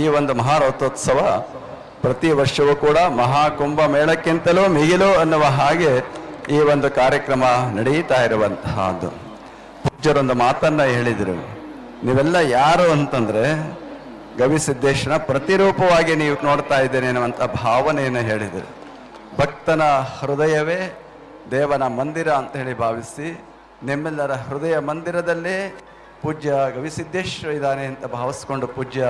ಈ ಒಂದು ಮಹಾರಥೋತ್ಸವ ಪ್ರತಿ ವರ್ಷವೂ ಕೂಡ ಮಹಾಕುಂಭ ಮೇಳಕ್ಕಿಂತಲೂ ಮಿಗಿಲು ಅನ್ನುವ ಹಾಗೆ ಈ ಒಂದು ಕಾರ್ಯಕ್ರಮ ನಡೆಯುತ್ತಾ ಇರುವಂತಹದ್ದು. ಪೂಜ್ಯರೊಂದು ಮಾತನ್ನ ಹೇಳಿದರು. ನೀವೆಲ್ಲ ಯಾರು ಅಂತಂದ್ರೆ ಗವಿಸಿದ್ದೇಶನ ಪ್ರತಿರೂಪವಾಗಿ ನೀವು ನೋಡ್ತಾ ಇದ್ದೇನೆ ಅನ್ನುವಂಥ ಭಾವನೆಯನ್ನು ಹೇಳಿದರು. ಭಕ್ತನ ಹೃದಯವೇ ದೇವನ ಮಂದಿರ ಅಂತ ಹೇಳಿ ಭಾವಿಸಿ ನಿಮ್ಮೆಲ್ಲರ ಹೃದಯ ಮಂದಿರದಲ್ಲೇ ಪೂಜ್ಯ ಗವಿಸಿದ್ದೇಶ್ವರ ಇದ್ದಾನೆ ಅಂತ ಭಾವಿಸ್ಕೊಂಡು ಪೂಜ್ಯ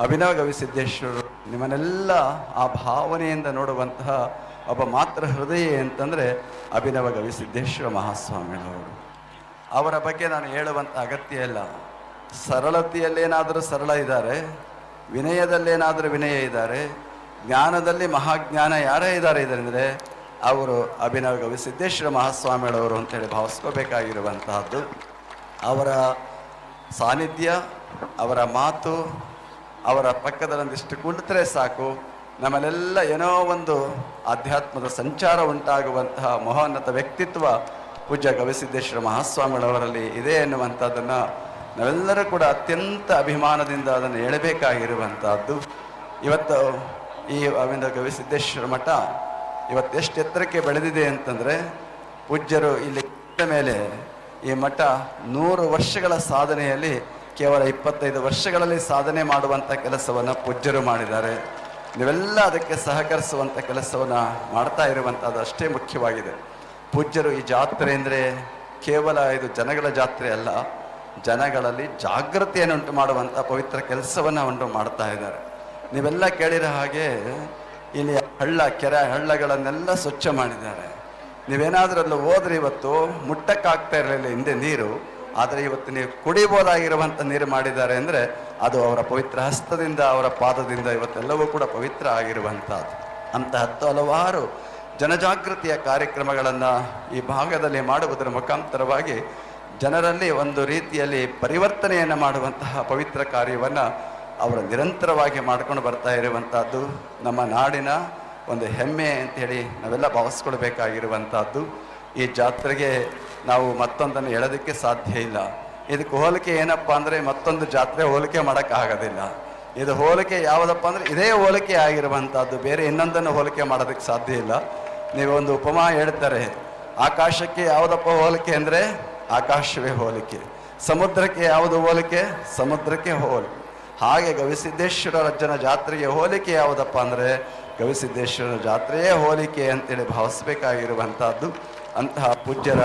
ಅಭಿನವ ಗವಿಸಿದ್ದೇಶ್ವರರು ನಿಮ್ಮನ್ನೆಲ್ಲ ಆ ಭಾವನೆಯಿಂದ ನೋಡುವಂತಹ ಒಬ್ಬ ಮಾತ್ರ ಹೃದಯ ಅಂತಂದರೆ ಅಭಿನವ ಗವಿಸಿದ್ದೇಶ್ವರ ಮಹಾಸ್ವಾಮಿಗಳವರು. ಅವರ ಬಗ್ಗೆ ನಾನು ಹೇಳುವಂಥ ಅಗತ್ಯ ಇಲ್ಲ. ಸರಳತೆಯಲ್ಲೇನಾದರೂ ಸರಳ ಇದ್ದಾರೆ, ವಿನಯದಲ್ಲೇನಾದರೂ ವಿನಯ ಇದ್ದಾರೆ, ಜ್ಞಾನದಲ್ಲಿ ಮಹಾಜ್ಞಾನ ಯಾರೇ ಇದ್ದಾರೆ ಇದರಿಂದರೆ ಅವರು ಅಭಿನವ ಗವಿಸಿದ್ದೇಶ್ವರ ಮಹಾಸ್ವಾಮಿಗಳವರು ಅಂತೇಳಿ ಭಾವಿಸ್ಕೋಬೇಕಾಗಿರುವಂತಹದ್ದು. ಅವರ ಸಾನ್ನಿಧ್ಯ, ಅವರ ಮಾತು ಅವರ ಪಕ್ಕದಲ್ಲೊಂದಿಷ್ಟು ಕುಳಿತರೆ ಸಾಕು. ನಮ್ಮಲ್ಲೆಲ್ಲ ಏನೋ ಒಂದು ಆಧ್ಯಾತ್ಮದ ಸಂಚಾರ ಉಂಟಾಗುವಂತಹ ಮಹೋನ್ನತ ವ್ಯಕ್ತಿತ್ವ ಪೂಜ್ಯ ಗವಿಸಿದ್ದೇಶ್ವರ ಮಹಾಸ್ವಾಮಿಗಳವರಲ್ಲಿ ಇದೆ ಎನ್ನುವಂಥದ್ದನ್ನು ನಾವೆಲ್ಲರೂ ಕೂಡ ಅತ್ಯಂತ ಅಭಿಮಾನದಿಂದ ಅದನ್ನು ಹೇಳಬೇಕಾಗಿರುವಂಥದ್ದು. ಇವತ್ತು ಈ ಅವಿಂದ ಗವಿಸಿದ್ದೇಶ್ವರ ಮಠ ಇವತ್ತು ಎಷ್ಟು ಎತ್ತರಕ್ಕೆ ಬೆಳೆದಿದೆ ಅಂತಂದರೆ ಪೂಜ್ಯರು ಇಲ್ಲಿ ಮೇಲೆ ಈ ಮಠ ನೂರು ವರ್ಷಗಳ ಸಾಧನೆಯಲ್ಲಿ ಕೇವಲ ಇಪ್ಪತ್ತೈದು ವರ್ಷಗಳಲ್ಲಿ ಸಾಧನೆ ಮಾಡುವಂಥ ಕೆಲಸವನ್ನು ಪೂಜ್ಯರು ಮಾಡಿದ್ದಾರೆ. ನೀವೆಲ್ಲ ಅದಕ್ಕೆ ಸಹಕರಿಸುವಂಥ ಕೆಲಸವನ್ನು ಮಾಡ್ತಾ ಇರುವಂಥದ್ದು ಅಷ್ಟೇ ಮುಖ್ಯವಾಗಿದೆ. ಪೂಜ್ಯರು ಈ ಜಾತ್ರೆ ಅಂದರೆ ಕೇವಲ ಇದು ಜನಗಳ ಜಾತ್ರೆ ಅಲ್ಲ, ಜನಗಳಲ್ಲಿ ಜಾಗೃತಿಯನ್ನು ಉಂಟು ಮಾಡುವಂಥ ಪವಿತ್ರ ಕೆಲಸವನ್ನು ಉಂಟು ಮಾಡ್ತಾ ಇದ್ದಾರೆ. ನೀವೆಲ್ಲ ಕೇಳಿರೋ ಹಾಗೆ ಇಲ್ಲಿ ಹಳ್ಳ, ಕೆರೆ ಹಳ್ಳಗಳನ್ನೆಲ್ಲ ಸ್ವಚ್ಛ ಮಾಡಿದ್ದಾರೆ. ನೀವೇನಾದರೂ ಅಲ್ಲಿ ಹೋದ್ರೆ ಇವತ್ತು ಮುಟ್ಟಕ್ಕಾಗ್ತಾ ಇರಲಿಲ್ಲ ಹಿಂದೆ ನೀರು. ಆದರೆ ಇವತ್ತು ನೀವು ಕುಡಿಬೋದಾಗಿರುವಂಥ ನೀರು ಮಾಡಿದ್ದಾರೆ ಅಂದರೆ ಅದು ಅವರ ಪವಿತ್ರ ಹಸ್ತದಿಂದ, ಅವರ ಪಾದದಿಂದ ಇವತ್ತೆಲ್ಲವೂ ಕೂಡ ಪವಿತ್ರ ಆಗಿರುವಂಥದ್ದು. ಅಂತ ಹತ್ತು ಹಲವಾರು ಜನಜಾಗೃತಿಯ ಕಾರ್ಯಕ್ರಮಗಳನ್ನು ಈ ಭಾಗದಲ್ಲಿ ಮಾಡುವುದರ ಮುಖಾಂತರವಾಗಿ ಜನರಲ್ಲಿ ಒಂದು ರೀತಿಯಲ್ಲಿ ಪರಿವರ್ತನೆಯನ್ನು ಮಾಡುವಂತಹ ಪವಿತ್ರ ಕಾರ್ಯವನ್ನು ಅವರು ನಿರಂತರವಾಗಿ ಮಾಡ್ಕೊಂಡು ಬರ್ತಾ ಇರುವಂಥದ್ದು. ನಮ್ಮ ನಾಡಿನ ಒಂದು ಹೆಮ್ಮೆ ಅಂತೇಳಿ ನಾವೆಲ್ಲ ಭಾವಿಸ್ಕೊಳ್ಬೇಕಾಗಿರುವಂಥದ್ದು. ಈ ಜಾತ್ರೆಗೆ ನಾವು ಮತ್ತೊಂದನ್ನು ಹೇಳೋದಕ್ಕೆ ಸಾಧ್ಯ ಇಲ್ಲ. ಇದಕ್ಕೆ ಹೋಲಿಕೆ ಏನಪ್ಪ ಅಂದರೆ ಮತ್ತೊಂದು ಜಾತ್ರೆ ಹೋಲಿಕೆ ಮಾಡೋಕ್ಕಾಗೋದಿಲ್ಲ ಇದು ಹೋಲಿಕೆ ಯಾವುದಪ್ಪ ಅಂದರೆ ಇದೇ ಹೋಲಿಕೆ ಆಗಿರುವಂಥದ್ದು. ಬೇರೆ ಇನ್ನೊಂದನ್ನು ಹೋಲಿಕೆ ಮಾಡೋದಕ್ಕೆ ಸಾಧ್ಯ ಇಲ್ಲ. ನೀವು ಒಂದು ಉಪಮಾ ಹೇಳ್ತಾರೆ, ಆಕಾಶಕ್ಕೆ ಯಾವುದಪ್ಪ ಹೋಲಿಕೆ ಅಂದರೆ ಆಕಾಶವೇ ಹೋಲಿಕೆ. ಸಮುದ್ರಕ್ಕೆ ಯಾವುದು ಹೋಲಿಕೆ? ಸಮುದ್ರಕ್ಕೆ ಹೋಲಿಕೆ ಹಾಗೆ ಗವಿಸಿದ್ದೇಶ್ವರ ರಜನ ಜಾತ್ರೆಗೆ ಹೋಲಿಕೆ ಯಾವುದಪ್ಪ ಅಂದರೆ ಗವಿಸಿದ್ದೇಶ್ವರನ ಜಾತ್ರೆಯೇ ಹೋಲಿಕೆ ಅಂತೇಳಿ ಭಾವಿಸ್ಬೇಕಾಗಿರುವಂಥದ್ದು. ಅಂತಹ ಪೂಜ್ಯರ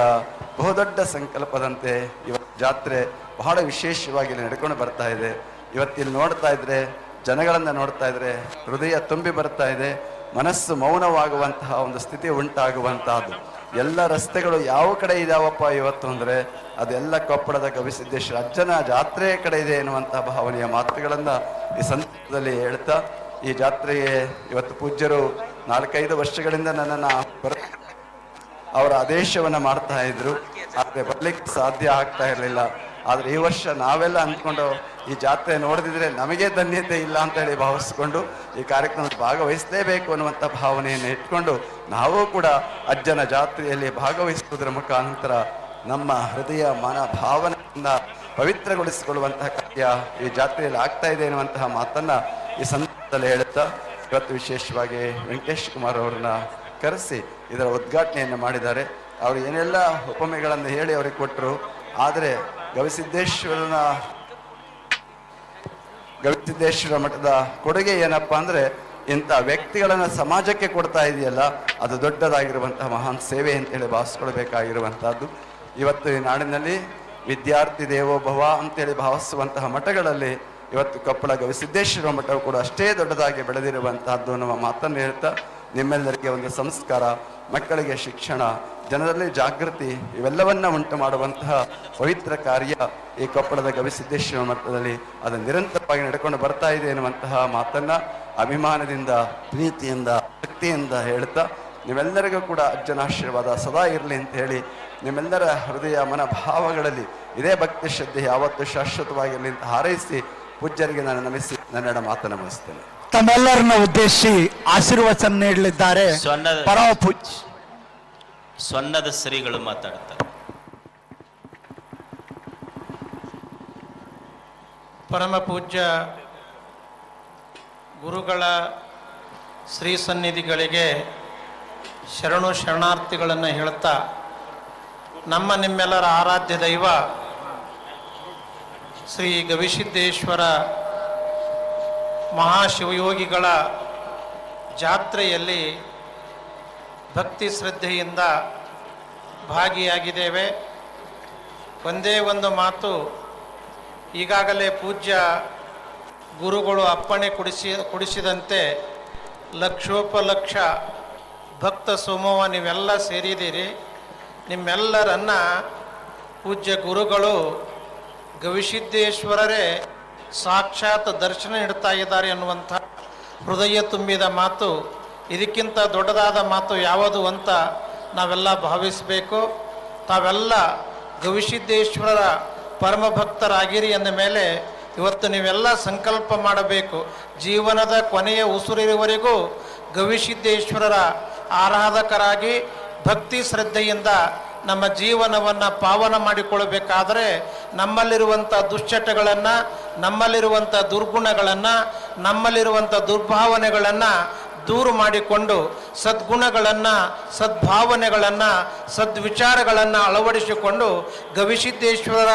ಬಹುದೊಡ್ಡ ಸಂಕಲ್ಪದಂತೆ ಇವತ್ತು ಜಾತ್ರೆ ಬಹಳ ವಿಶೇಷವಾಗಿ ಇಲ್ಲಿ ನಡ್ಕೊಂಡು ಬರ್ತಾ ಇದೆ. ಇವತ್ತಿಲ್ಲಿ ನೋಡ್ತಾ ಇದ್ರೆ, ಜನಗಳನ್ನು ನೋಡ್ತಾ ಇದ್ರೆ, ಹೃದಯ ತುಂಬಿ ಬರ್ತಾ ಇದೆ. ಮನಸ್ಸು ಮೌನವಾಗುವಂತಹ ಒಂದು ಸ್ಥಿತಿ ಉಂಟಾಗುವಂತಹದ್ದು. ಎಲ್ಲ ರಸ್ತೆಗಳು ಯಾವ ಕಡೆ ಇದಾವಪ್ಪ ಇವತ್ತು ಅಂದರೆ, ಅದೆಲ್ಲ ಕೊಪ್ಪಳದ ಗವಿಸಿದ್ದೇಶ್ವರ ಅಜ್ಜನ ಜಾತ್ರೆಯ ಕಡೆ ಇದೆ ಎನ್ನುವಂತಹ ಭಾವನೆಯ ಮಾತುಗಳನ್ನು ಈ ಸಂದರ್ಭದಲ್ಲಿ ಹೇಳ್ತಾ, ಈ ಜಾತ್ರೆಗೆ ಇವತ್ತು ಪೂಜ್ಯರು ನಾಲ್ಕೈದು ವರ್ಷಗಳಿಂದ ನನ್ನನ್ನು ಬರ ಅವರ ಆದೇಶವನ್ನು ಮಾಡ್ತಾ ಇದ್ರು. ಆದರೆ ಬರ್ಲಿಕ್ಕೆ ಸಾಧ್ಯ ಆಗ್ತಾ ಇರಲಿಲ್ಲ. ಆದರೆ ಈ ವರ್ಷ ನಾವೆಲ್ಲ ಅಂದ್ಕೊಂಡು ಈ ಜಾತ್ರೆ ನೋಡಿದ್ರೆ ನಮಗೆ ಧನ್ಯತೆ ಇಲ್ಲ ಅಂತ ಹೇಳಿ ಭಾವಿಸ್ಕೊಂಡು ಈ ಕಾರ್ಯಕ್ರಮದಲ್ಲಿ ಭಾಗವಹಿಸಲೇಬೇಕು ಅನ್ನುವಂಥ ಭಾವನೆಯನ್ನು ಇಟ್ಕೊಂಡು ನಾವು ಕೂಡ ಅಜ್ಜನ ಜಾತ್ರೆಯಲ್ಲಿ ಭಾಗವಹಿಸುವುದರ ಮುಖಾಂತರ ನಮ್ಮ ಹೃದಯ ಮನ ಭಾವನೆಯಿಂದ ಪವಿತ್ರಗೊಳಿಸಿಕೊಳ್ಳುವಂತಹ ಕಾರ್ಯ ಈ ಜಾತ್ರೆಯಲ್ಲಿ ಆಗ್ತಾ ಇದೆ ಎನ್ನುವಂತಹ ಮಾತನ್ನ ಈ ಸಂದರ್ಭದಲ್ಲಿ ಹೇಳುತ್ತಾ, ಇವತ್ತು ವಿಶೇಷವಾಗಿ ವೆಂಕಟೇಶ್ ಕುಮಾರ್ ಅವರನ್ನ ಕರೆಸಿ ಇದರ ಉದ್ಘಾಟನೆಯನ್ನು ಮಾಡಿದ್ದಾರೆ. ಅವರು ಏನೆಲ್ಲ ಉಪಮೆಗಳನ್ನು ಹೇಳಿ ಅವರಿಗೆ ಕೊಟ್ಟರು, ಆದರೆ ಗವಿಸಿದ್ದೇಶ್ವರನ ಗವಿಸಿದ್ದೇಶ್ವರ ಮಠದ ಕೊಡುಗೆ ಏನಪ್ಪ ಅಂದರೆ, ಇಂಥ ವ್ಯಕ್ತಿಗಳನ್ನು ಸಮಾಜಕ್ಕೆ ಕೊಡ್ತಾ ಇದೆಯಲ್ಲ, ಅದು ದೊಡ್ಡದಾಗಿರುವಂತಹ ಮಹಾನ್ ಸೇವೆ ಅಂತೇಳಿ ಭಾವಿಸ್ಕೊಳ್ಬೇಕಾಗಿರುವಂಥದ್ದು. ಇವತ್ತು ಈ ನಾಡಿನಲ್ಲಿ ವಿದ್ಯಾರ್ಥಿ ದೇವೋಭವ ಅಂತೇಳಿ ಭಾವಿಸುವಂತಹ ಮಠಗಳಲ್ಲಿ ಇವತ್ತು ಕೊಪ್ಪಳ ಗವಿಸಿದ್ದೇಶ್ವರ ಮಠವು ಕೂಡ ಅಷ್ಟೇ ದೊಡ್ಡದಾಗಿ ಬೆಳೆದಿರುವಂತಹದ್ದು ನಮ್ಮ ಮಾತನ್ನು ಹೇಳ್ತಾ ನಿಮ್ಮೆಲ್ಲರಿಗೆ ಒಂದು ಸಂಸ್ಕಾರ, ಮಕ್ಕಳಿಗೆ ಶಿಕ್ಷಣ, ಜನರಲ್ಲಿ ಜಾಗೃತಿ ಇವೆಲ್ಲವನ್ನ ಉಂಟು ಮಾಡುವಂತಹ ಪವಿತ್ರ ಕಾರ್ಯ ಈ ಕೊಪ್ಪಳದ ಗವಿಸಿದ್ದೇಶ್ವರ ಮಠದಲ್ಲಿ ಅದು ನಿರಂತರವಾಗಿ ನಡ್ಕೊಂಡು ಬರ್ತಾ ಇದೆ ಎನ್ನುವಂತಹ ಮಾತನ್ನ ಅಭಿಮಾನದಿಂದ, ಪ್ರೀತಿಯಿಂದ, ಭಕ್ತಿಯಿಂದ ಹೇಳ್ತಾ ನಿಮ್ಮೆಲ್ಲರಿಗೂ ಕೂಡ ಅಜ್ಜನ ಆಶೀರ್ವಾದ ಸದಾ ಇರಲಿ ಅಂತ ಹೇಳಿ ನಿಮ್ಮೆಲ್ಲರ ಹೃದಯ ಮನ ಭಾವಗಳಲ್ಲಿ ಇದೇ ಭಕ್ತಿ ಶ್ರದ್ಧೆ ಯಾವತ್ತೂ ಶಾಶ್ವತವಾಗಿರಲಿ ಅಂತ ಹಾರೈಸಿ ಪೂಜ್ಯರಿಗೆ ನಾನು ನಮಿಸಿ ನನ್ನೆಡ ಮಾತನ್ನು ಮುಗಿಸ್ತೇನೆ. ತಮ್ಮೆಲ್ಲರನ್ನ ಉದ್ದೇಶಿಸಿ ಆಶೀರ್ವಚನ ನೀಡಲಿದ್ದಾರೆ. ಪೂಜ್ ಸ್ವರ್ಣದ ಶ್ರೀಗಳು ಮಾತಾಡ್ತಾರೆ. ಪರಮ ಪೂಜ್ಯ ಗುರುಗಳ ಶ್ರೀ ಸನ್ನಿಧಿಗಳಿಗೆ ಶರಣು ಶರಣಾರ್ಥಿಗಳನ್ನು ಹೇಳ್ತಾ ನಮ್ಮ ನಿಮ್ಮೆಲ್ಲರ ಆರಾಧ್ಯ ದೈವ ಶ್ರೀ ಗವಿಸಿದ್ದೇಶ್ವರ ಮಹಾಶಿವಯೋಗಿಗಳ ಜಾತ್ರೆಯಲ್ಲಿ ಭಕ್ತಿ ಶ್ರದ್ಧೆಯಿಂದ ಭಾಗಿಯಾಗಿದ್ದೇವೆ. ಒಂದೇ ಒಂದು ಮಾತು, ಈಗಾಗಲೇ ಪೂಜ್ಯ ಗುರುಗಳು ಅಪ್ಪಣೆ ಕೊಡಿಸಿ, ಕೊಡಿಸಿದಂತೆ ಲಕ್ಷೋಪಲಕ್ಷ ಭಕ್ತ ಸಮೂಹ ನೀವೆಲ್ಲ ಸೇರಿದ್ದೀರಿ. ನಿಮ್ಮೆಲ್ಲರನ್ನು ಪೂಜ್ಯ ಗುರುಗಳು ಗವಿಸಿದ್ದೇಶ್ವರರೇ ಸಾಕ್ಷಾತ್ ದರ್ಶನ ನೀಡ್ತಾ ಇದ್ದಾರೆ ಅನ್ನುವಂಥ ಹೃದಯ ತುಂಬಿದ ಮಾತು, ಇದಕ್ಕಿಂತ ದೊಡ್ಡದಾದ ಮಾತು ಯಾವುದು ಅಂತ ನಾವೆಲ್ಲ ಭಾವಿಸಬೇಕು. ತಾವೆಲ್ಲ ಗವಿಸಿದ್ದೇಶ್ವರರ ಪರಮ ಭಕ್ತರಾಗಿರಿ ಅಂದ ಮೇಲೆ ಇವತ್ತು ನೀವೆಲ್ಲ ಸಂಕಲ್ಪ ಮಾಡಬೇಕು. ಜೀವನದ ಕೊನೆಯ ಉಸಿರಿರುವವರೆಗೂ ಗವಿಸಿದ್ದೇಶ್ವರರ ಆರಾಧಕರಾಗಿ ಭಕ್ತಿ ಶ್ರದ್ಧೆಯಿಂದ ನಮ್ಮ ಜೀವನವನ್ನು ಪಾವನ ಮಾಡಿಕೊಳ್ಳಬೇಕಾದರೆ ನಮ್ಮಲ್ಲಿರುವಂಥ ದುಶ್ಚಟಗಳನ್ನು ನಮ್ಮಲ್ಲಿರುವಂಥ ದುರ್ಗುಣಗಳನ್ನು ನಮ್ಮಲ್ಲಿರುವಂಥ ದುರ್ಭಾವನೆಗಳನ್ನು ದೂರು ಮಾಡಿಕೊಂಡು ಸದ್ಗುಣಗಳನ್ನು ಸದ್ಭಾವನೆಗಳನ್ನು ಸದ್ವಿಚಾರಗಳನ್ನು ಅಳವಡಿಸಿಕೊಂಡು ಗವಿಸಿದ್ದೇಶ್ವರ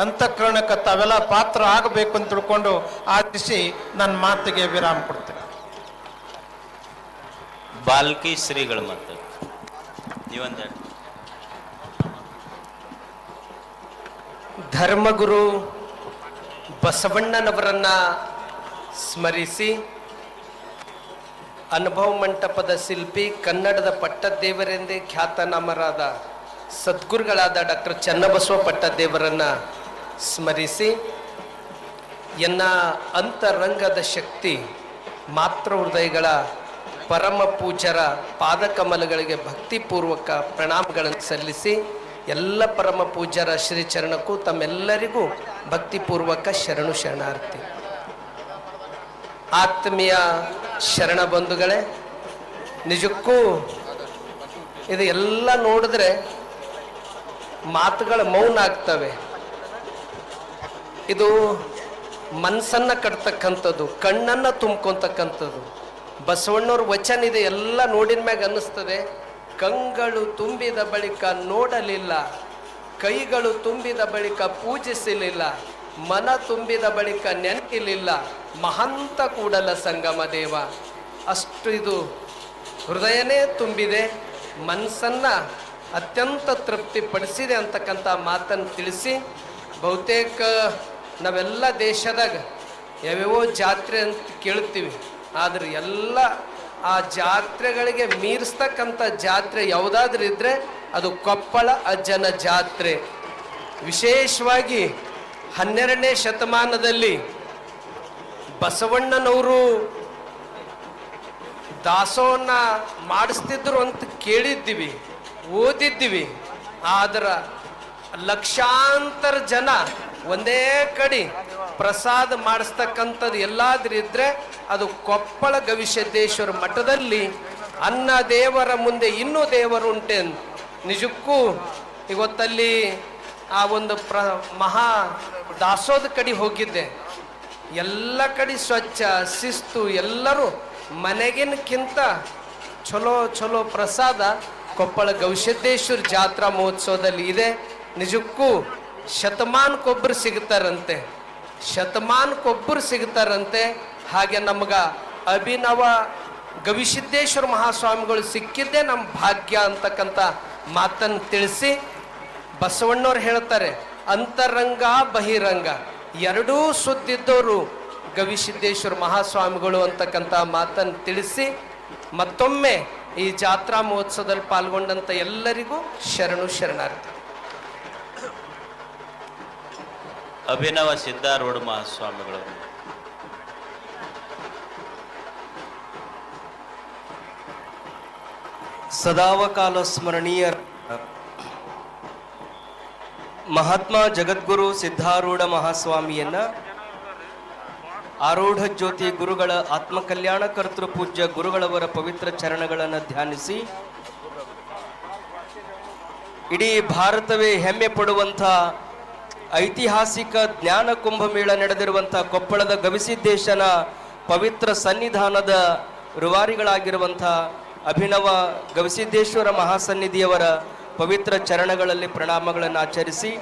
ಅಂತಃಕರಣಕ್ಕೆ ತಾವೆಲ್ಲ ಪಾತ್ರ ಆಗಬೇಕು ಅಂತ ತಿಳ್ಕೊಂಡು ಆಚಿಸಿ ನನ್ನ ಮಾತಿಗೆ ವಿರಾಮ ಕೊಡ್ತೇನೆ. ಬಾಲ್ಕಿ ಶ್ರೀಗಳು ಮಾತು ನೀವೊಂದು ಧರ್ಮಗುರು ಬಸವಣ್ಣನವರನ್ನ ಸ್ಮರಿಸಿ ಅನುಭವ ಮಂಟಪದ ಶಿಲ್ಪಿ, ಕನ್ನಡದ ಪಟ್ಟದೇವರೆಂದೇ ಖ್ಯಾತನಾಮರಾದ ಸದ್ಗುರುಗಳಾದ ಡಾಕ್ಟರ್ ಚನ್ನಬಸವ ಪಟ್ಟದೇವರನ್ನ ಸ್ಮರಿಸಿ, ಎನ್ನ ಅಂತರಂಗದ ಶಕ್ತಿ, ಮಾತೃ ಹೃದಯಗಳ ಪರಮ ಪೂಜರ ಪಾದಕಮಲಗಳಿಗೆ ಭಕ್ತಿಪೂರ್ವಕ ಪ್ರಣಾಮಗಳನ್ನು ಸಲ್ಲಿಸಿ ಎಲ್ಲ ಪರಮ ಪೂಜ್ಯರ ಶ್ರೀಚರಣಕ್ಕೂ ತಮ್ಮೆಲ್ಲರಿಗೂ ಭಕ್ತಿಪೂರ್ವಕ ಶರಣು ಶರಣಾರ್ಥಿ. ಆತ್ಮೀಯ ಶರಣ ಬಂಧುಗಳೇ, ನಿಜಕ್ಕೂ ಇದು ಎಲ್ಲ ನೋಡಿದ್ರೆ ಮಾತುಗಳ ಮೌನ ಆಗ್ತವೆ. ಇದು ಮನಸ್ಸನ್ನು ಕಟ್ತಕ್ಕಂಥದ್ದು, ಕಣ್ಣನ್ನು ತುಂಬ್ಕೊತಕ್ಕಂಥದ್ದು. ಬಸವಣ್ಣವ್ರ ವಚನ ಇದೆ, ಎಲ್ಲ ನೋಡಿದ ಮ್ಯಾಗ ಅನ್ನಿಸ್ತದೆ. ಕಂಗಳು ತುಂಬಿದ ಬಳಿಕ ನೋಡಲಿಲ್ಲ, ಕೈಗಳು ತುಂಬಿದ ಬಳಿಕ ಪೂಜಿಸಲಿಲ್ಲ, ಮನ ತುಂಬಿದ ಬಳಿಕ ನೆನಪಿಲಿಲ್ಲ. ಮಹಂತ ಕೂಡಲ ಸಂಗಮ ದೇವ, ಅಷ್ಟು ಇದು ಹೃದಯನೇ ತುಂಬಿದೆ, ಮನಸ್ಸನ್ನು ಅತ್ಯಂತ ತೃಪ್ತಿಪಡಿಸಿದೆ ಅಂತಕ್ಕಂಥ ಮಾತನ್ನು ತಿಳಿಸಿ, ಬಹುತೇಕ ನಾವೆಲ್ಲ ದೇಶದಾಗ ಯಾವ್ಯಾವೋ ಜಾತ್ರೆ ಅಂತ ಕೇಳ್ತೀವಿ ಆದರೆ ಎಲ್ಲ ಆ ಜಾತ್ರೆಗಳಿಗೆ ಮೀರಿಸ್ತಕ್ಕಂಥ ಜಾತ್ರೆ ಯಾವುದಾದ್ರೂ ಇದ್ರೆ ಅದು ಕೊಪ್ಪಳ ಅಜ್ಜನ ಜಾತ್ರೆ. ವಿಶೇಷವಾಗಿ ಹನ್ನೆರಡನೇ ಶತಮಾನದಲ್ಲಿ ಬಸವಣ್ಣನವರು ದಾಸೋಹನ ಮಾಡಿಸ್ತಿದ್ರು ಅಂತ ಕೇಳಿದ್ದೀವಿ, ಓದಿದ್ದೀವಿ. ಆದ್ರ ಲಕ್ಷಾಂತರ ಜನ ಒಂದೇ ಕಡೆ ಪ್ರಸಾದ ಮಾಡಿಸ್ತಕ್ಕಂಥದ್ದು ಎಲ್ಲಾದ್ರೂ ಇದ್ರೆ ಅದು ಕೊಪ್ಪಳ ಗವಿಸಿದ್ದೇಶ್ವರ ಮಠದಲ್ಲಿ ಅನ್ನ ದೇವರ ಮುಂದೆ ಇನ್ನೂ ದೇವರುಂಟೆ. ನಿಜಕ್ಕೂ ಇವತ್ತಲ್ಲಿ ಆ ಒಂದು ಪ್ರ ಮಹಾ ದಾಸೋದ ಕಡೆ ಹೋಗಿದ್ದೆ. ಎಲ್ಲ ಕಡೆ ಸ್ವಚ್ಛ, ಶಿಸ್ತು, ಎಲ್ಲರೂ ಮನೆಗಿನಕ್ಕಿಂತ ಚಲೋ ಚಲೋ ಪ್ರಸಾದ ಕೊಪ್ಪಳ ಗವಿಸಿದ್ದೇಶ್ವರ ಜಾತ್ರಾ ಮಹೋತ್ಸವದಲ್ಲಿ ಇದೆ. ನಿಜಕ್ಕೂ ಶತಮಾನಕ್ಕೊಬ್ಬರು ಸಿಗ್ತಾರಂತೆ. ಶತಮಾನಕ್ಕೊಬ್ಬರು ಸಿಗ್ತಾರಂತೆ, ಹಾಗೆ ನಮ್ಗೆ ಅಭಿನವ ಗವಿಸಿದ್ದೇಶ್ವರ ಮಹಾಸ್ವಾಮಿಗಳು ಸಿಕ್ಕಿದ್ದೇ ನಮ್ಮ ಭಾಗ್ಯ ಅಂತಕ್ಕಂಥ ಮಾತನ್ನು ತಿಳಿಸಿ ಬಸವಣ್ಣವ್ರು ಹೇಳ್ತಾರೆ, ಅಂತರಂಗ ಬಹಿರಂಗ, ಎರಡೂ ಸುದ್ದಿದ್ದವರು ಗವಿಸಿದ್ದೇಶ್ವರ ಮಹಾಸ್ವಾಮಿಗಳು ಅಂತಕ್ಕಂಥ ಮಾತನ್ನು ತಿಳಿಸಿ ಮತ್ತೊಮ್ಮೆ ಈ ಜಾತ್ರಾ ಮಹೋತ್ಸವದಲ್ಲಿ ಪಾಲ್ಗೊಂಡಂಥ ಎಲ್ಲರಿಗೂ ಶರಣು ಶರಣಾರ್ಥಿ. ಅಭಿನವ ಸಿದ್ಧಾರೂಢ ಮಹಾಸ್ವಾಮಿಗಳು. ಸದಾವಕಾಲ ಸ್ಮರಣೀಯ ಮಹಾತ್ಮ ಜಗದ್ಗುರು ಸಿದ್ಧಾರೂಢ ಮಹಾಸ್ವಾಮಿಯನ್ನ ಆರೂಢ ಜ್ಯೋತಿ ಗುರುಗಳ ಆತ್ಮಕಲ್ಯಾಣ ಕರ್ತೃ ಪೂಜ್ಯ ಗುರುಗಳವರ ಪವಿತ್ರ ಚರಣಗಳನ್ನು ಧ್ಯಾನಿಸಿ ಇಡೀ ಭಾರತವೇ ಹೆಮ್ಮೆ ಪಡುವಂಥ ಐತಿಹಾಸಿಕ ಜ್ಞಾನ ಕುಂಭಮೇಳ ನಡೆದಿರುವಂಥ ಕೊಪ್ಪಳದ ಗವಿಸಿದ್ದೇಶನ ಪವಿತ್ರ ಸನ್ನಿಧಾನದ ರೂವಾರಿಗಳಾಗಿರುವಂಥ ಅಭಿನವ ಗವಿಸಿದ್ದೇಶ್ವರ ಮಹಾಸನ್ನಿಧಿಯವರ ಪವಿತ್ರ ಚರಣಗಳಲ್ಲಿ ಪ್ರಣಾಮಗಳನ್ನು ಆಚರಿಸಿ,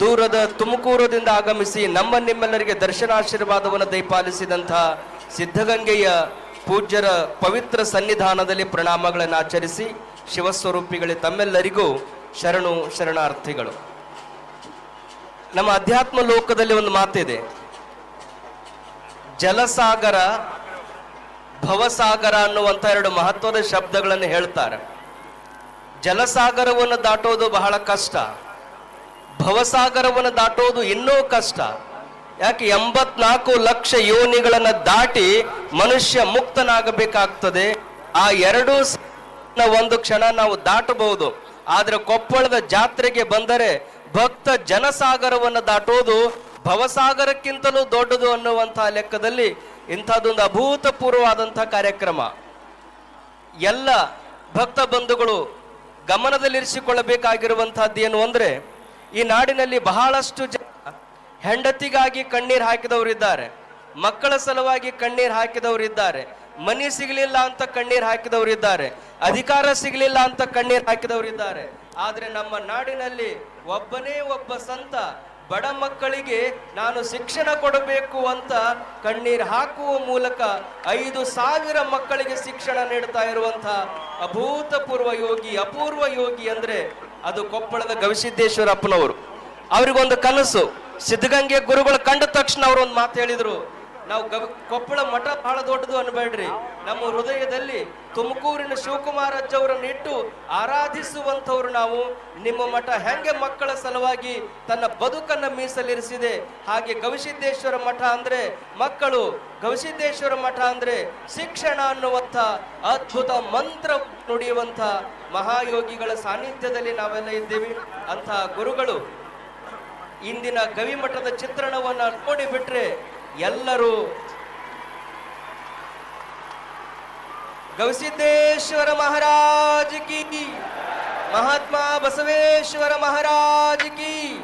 ದೂರದ ತುಮಕೂರದಿಂದ ಆಗಮಿಸಿ ನಮ್ಮ ನಿಮ್ಮೆಲ್ಲರಿಗೆ ದರ್ಶನಾಶೀರ್ವಾದವನ್ನು ದಯಪಾಲಿಸಿದಂಥ ಸಿದ್ಧಗಂಗೆಯ ಪೂಜ್ಯರ ಪವಿತ್ರ ಸನ್ನಿಧಾನದಲ್ಲಿ ಪ್ರಣಾಮಗಳನ್ನು ಆಚರಿಸಿ, ಶಿವಸ್ವರೂಪಿಗಳೇ ತಮ್ಮೆಲ್ಲರಿಗೂ ಶರಣು ಶರಣಾರ್ಥಿಗಳು. ನಮ್ಮ ಅಧ್ಯಾತ್ಮ ಲೋಕದಲ್ಲಿ ಒಂದು ಮಾತಿದೆ. ಜಲಸಾಗರ, ಭವಸಾಗರ ಅನ್ನುವಂಥ ಎರಡು ಮಹತ್ವದ ಶಬ್ದಗಳನ್ನು ಹೇಳ್ತಾರೆ. ಜಲಸಾಗರವನ್ನು ದಾಟೋದು ಬಹಳ ಕಷ್ಟ. ಭವಸಾಗರವನ್ನು ದಾಟೋದು ಇನ್ನೂ ಕಷ್ಟ. ಯಾಕೆ ಎಂಬತ್ನಾಲ್ಕು ಲಕ್ಷ ಯೋನಿಗಳನ್ನು ದಾಟಿ ಮನುಷ್ಯ ಮುಕ್ತನಾಗಬೇಕಾಗ್ತದೆ. ಆ ಎರಡೂ ಒಂದು ಕ್ಷಣ ನಾವು ದಾಟಬಹುದು. ಆದ್ರೆ ಕೊಪ್ಪಳದ ಜಾತ್ರೆಗೆ ಬಂದರೆ ಭಕ್ತ ಜನಸಾಗರವನ್ನು ದಾಟೋದು ಭವಸಾಗರಕ್ಕಿಂತಲೂ ದೊಡ್ಡದು ಅನ್ನುವಂತಹ ಲೆಕ್ಕದಲ್ಲಿ ಇಂಥದ್ದೊಂದು ಅಭೂತಪೂರ್ವವಾದಂತಹ ಕಾರ್ಯಕ್ರಮ. ಎಲ್ಲ ಭಕ್ತ ಬಂಧುಗಳು ಗಮನದಲ್ಲಿರಿಸಿಕೊಳ್ಳಬೇಕಾಗಿರುವಂತಹದ್ದು ಏನು ಅಂದರೆ, ಈ ನಾಡಿನಲ್ಲಿ ಬಹಳಷ್ಟು ಜನ ಹೆಂಡತಿಗಾಗಿ ಹಾಕಿದವರು ಹಾಕಿದವರಿದ್ದಾರೆ ಮಕ್ಕಳ ಸಲುವಾಗಿ ಕಣ್ಣೀರ್ ಹಾಕಿದವರಿದ್ದಾರೆ ಮನಿ ಸಿಗಲಿಲ್ಲ ಅಂತ ಕಣ್ಣೀರ್ ಹಾಕಿದವರಿದ್ದಾರೆ ಅಧಿಕಾರ ಸಿಗಲಿಲ್ಲ ಅಂತ ಕಣ್ಣೀರ್ ಹಾಕಿದವರಿದ್ದಾರೆ ಆದರೆ ನಮ್ಮ ನಾಡಿನಲ್ಲಿ ಒಬ್ಬನೇ ಒಬ್ಬ ಸಂತ, ಬಡ ಮಕ್ಕಳಿಗೆ ನಾನು ಶಿಕ್ಷಣ ಕೊಡಬೇಕು ಅಂತ ಕಣ್ಣೀರ್ ಹಾಕುವ ಮೂಲಕ ಐದು ಸಾವಿರ ಮಕ್ಕಳಿಗೆ ಶಿಕ್ಷಣ ನೀಡ್ತಾ ಇರುವಂತಹ ಅಭೂತಪೂರ್ವ ಯೋಗಿ, ಅಪೂರ್ವ ಯೋಗಿ ಅಂದ್ರೆ ಅದು ಕೊಪ್ಪಳದ ಗವಿಸಿದ್ದೇಶ್ವರ ಅಪ್ಪನವರು ಅವ್ರಿಗೊಂದು ಕನಸು. ಸಿದ್ಧಗಂಗೆ ಗುರುಗಳು ಕಂಡ ತಕ್ಷಣ ಅವರು ಒಂದು ಮಾತು ಹೇಳಿದ್ರು ನಾವು ಕೊಪ್ಪಳ ಮಠ ಬಹಳ ದೊಡ್ಡದು ಅನ್ಬೇಡ್ರಿ. ನಮ್ಮ ಹೃದಯದಲ್ಲಿ ತುಮಕೂರಿನ ಶಿವಕುಮಾರ ಅಜ್ಜವರನ್ನು ಇಟ್ಟು ನಾವು. ನಿಮ್ಮ ಮಠ ಹೆಂಗೆ ಮಕ್ಕಳ ಸಲುವಾಗಿ ತನ್ನ ಬದುಕನ್ನ ಮೀಸಲಿರಿಸಿದೆ. ಹಾಗೆ ಗವಿಸಿದ್ದೇಶ್ವರ ಮಠ ಅಂದ್ರೆ ಮಕ್ಕಳು, ಗವಿಸಿದ್ದೇಶ್ವರ ಮಠ ಅಂದ್ರೆ ಶಿಕ್ಷಣ ಅನ್ನುವಂಥ ಅದ್ಭುತ ಮಂತ್ರ ನುಡಿಯುವಂಥ ಮಹಾಯೋಗಿಗಳ ಸಾನ್ನಿಧ್ಯದಲ್ಲಿ ನಾವೆಲ್ಲ ಇದ್ದೇವೆ. ಅಂಥ ಗುರುಗಳು ಇಂದಿನ ಗವಿಮಠದ ಚಿತ್ರಣವನ್ನು ನೋಡಿ ಬಿಟ್ರೆ ಎಲ್ಲರೂ ಗವಿಸಿದ್ದೇಶ್ವರ ಮಹಾರಾಜ್ ಕಿ ಮಹಾತ್ಮ ಬಸವೇಶ್ವರ ಮಹಾರಾಜ್ ಕಿ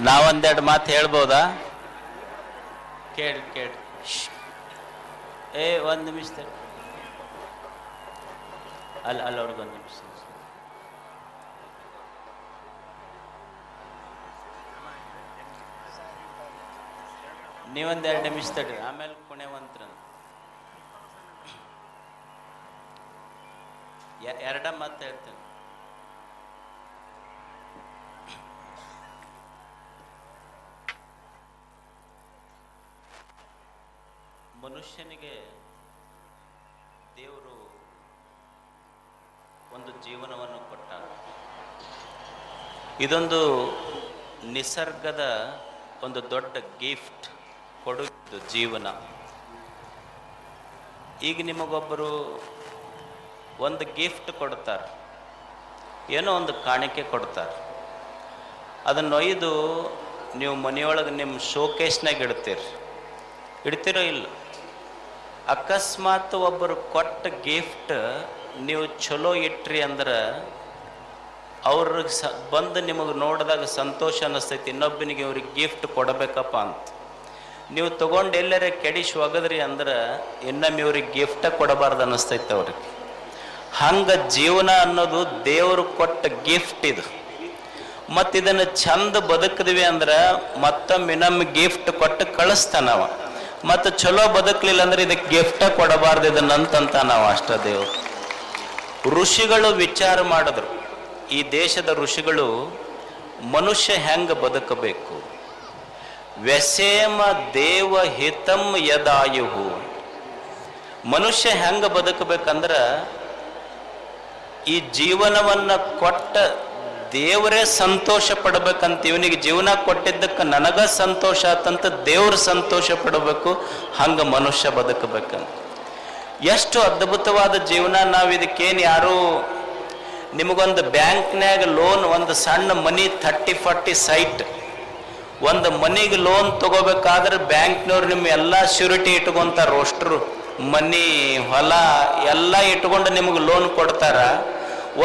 ನಾವೊಂದೆರಡು ಮಾತು ಹೇಳ್ಬೋದಾ? ಕೇಳಿ ಕೇಳಿ. ಏ ಒಂದು ನಿಮಿಷ. ಅಲ್ಲ ಅಲ್ಲ ಅವ್ರಿಗೊಂದು ನಿಮಿಷ. ನೀವೊಂದು ಎರಡು ನಿಮಿಷ ತಡ್ರಿ, ಆಮೇಲೆ ಪುಣ್ಯವಂತ್ರ ಎರಡ ಮಾತು ಹೇಳ್ತೇನೆ. ಮನುಷ್ಯನಿಗೆ ದೇವರು ಒಂದು ಜೀವನವನ್ನು ಕೊಟ್ಟ ಇದೊಂದು ನಿಸರ್ಗದ ಒಂದು ದೊಡ್ಡ ಗಿಫ್ಟ್ ಕೊಡುವುದು ಜೀವನ. ಈಗ ನಿಮಗೊಬ್ಬರು ಒಂದು ಗಿಫ್ಟ್ ಕೊಡ್ತಾರೆ. ಏನೋ ಒಂದು ಕಾಣಿಕೆ ಕೊಡ್ತಾರೆ. ಅದನ್ನು ಒಯ್ದು ನೀವು ಮನೆಯೊಳಗೆ ನಿಮ್ಮ ಶೋಕೇಶ್ನಾಗ ಇಡ್ತೀರಿ. ಇಡ್ತಿರೋ ಇಲ್ಲ? ಅಕಸ್ಮಾತ್ ಒಬ್ಬರು ಕೊಟ್ಟ ಗಿಫ್ಟ್ ನೀವು ಚಲೋ ಇಟ್ರಿ ಅಂದ್ರೆ ಅವ್ರಿಗೆ ಸ ಬಂದು ನಿಮಗೆ ನೋಡಿದಾಗ ಸಂತೋಷ ಅನ್ನಿಸ್ತೈತಿ ಇನ್ನೊಬ್ಬನಿಗೆ ಅವ್ರಿಗೆ ಗಿಫ್ಟ್ ಕೊಡಬೇಕಪ್ಪ ಅಂತ. ನೀವು ತಗೊಂಡು ಎಲ್ಲರ ಕೆಡಿಸಿ ಒಗದ್ರಿ ಅಂದ್ರೆ ಇನ್ನೊಮ್ಮೆ ಇವ್ರಿಗೆ ಗಿಫ್ಟ ಕೊಡಬಾರ್ದು ಅನ್ನಿಸ್ತೈತೆ ಅವ್ರಿಗೆ. ಹಂಗೆ ಜೀವನ ಅನ್ನೋದು ದೇವರು ಕೊಟ್ಟ ಗಿಫ್ಟ್ ಇದು. ಮತ್ತು ಇದನ್ನು ಚಂದ ಬದುಕಿದ್ವಿ ಅಂದ್ರೆ ಮತ್ತೊಮ್ಮೆ ಇನ್ನೊಮ್ಮೆ ಗಿಫ್ಟ್ ಕೊಟ್ಟು ಕಳಿಸ್ತಾನವ ಮತ್ತು ಚಲೋ ಬದುಕಲಿಲ್ಲ ಅಂದ್ರೆ ಇದಕ್ಕೆ ಗಿಫ್ಟ ಕೊಡಬಾರ್ದು ಇದನ್ನಂತಂತ ನಾವು ಅಷ್ಟ ದೇವರು. ಋಷಿಗಳು ವಿಚಾರ ಮಾಡಿದ್ರು. ಈ ದೇಶದ ಋಷಿಗಳು ಮನುಷ್ಯ ಹೆಂಗೆ ಬದುಕಬೇಕು? ವ್ಯಸೇಮ ದೇವ ಹಿತಂ ಯದಾಯುಹು. ಮನುಷ್ಯ ಹೆಂಗೆ ಬದುಕಬೇಕಂದ್ರೆ ಈ ಜೀವನವನ್ನು ಕೊಟ್ಟ ದೇವರೇ ಸಂತೋಷ ಪಡ್ಬೇಕಂತ, ಇವನಿಗೆ ಜೀವನ ಕೊಟ್ಟಿದ್ದಕ್ಕೆ ನನಗ ಸಂತೋಷ ಆತಂತ ದೇವ್ರ ಸಂತೋಷ ಪಡಬೇಕು, ಹಂಗೆ ಮನುಷ್ಯ ಬದುಕಬೇಕಂತ ಎಷ್ಟು ಅದ್ಭುತವಾದ ಜೀವನ ನಾವು ಇದಕ್ಕೇನು ಯಾರು ನಿಮಗೊಂದು ಬ್ಯಾಂಕ್ನ್ಯಾಗ ಲೋನ್, ಒಂದು ಸಣ್ಣ ಮನಿ, ಥರ್ಟಿ ಫಾರ್ಟಿ ಸೈಟ್ ಒಂದು ಮನಿಗೆ ಲೋನ್ ತಗೋಬೇಕಾದ್ರೆ ಬ್ಯಾಂಕ್ನವ್ರು ನಿಮ್ಮ ಎಲ್ಲ ಶ್ಯೂರಿಟಿ ಇಟ್ಕೊಂತಾರೆ ರೋಸ್ಟ್ರು ಮನಿ, ಹೊಲ ಎಲ್ಲ ಇಟ್ಕೊಂಡು ನಿಮಗೆ ಲೋನ್ ಕೊಡ್ತಾರ.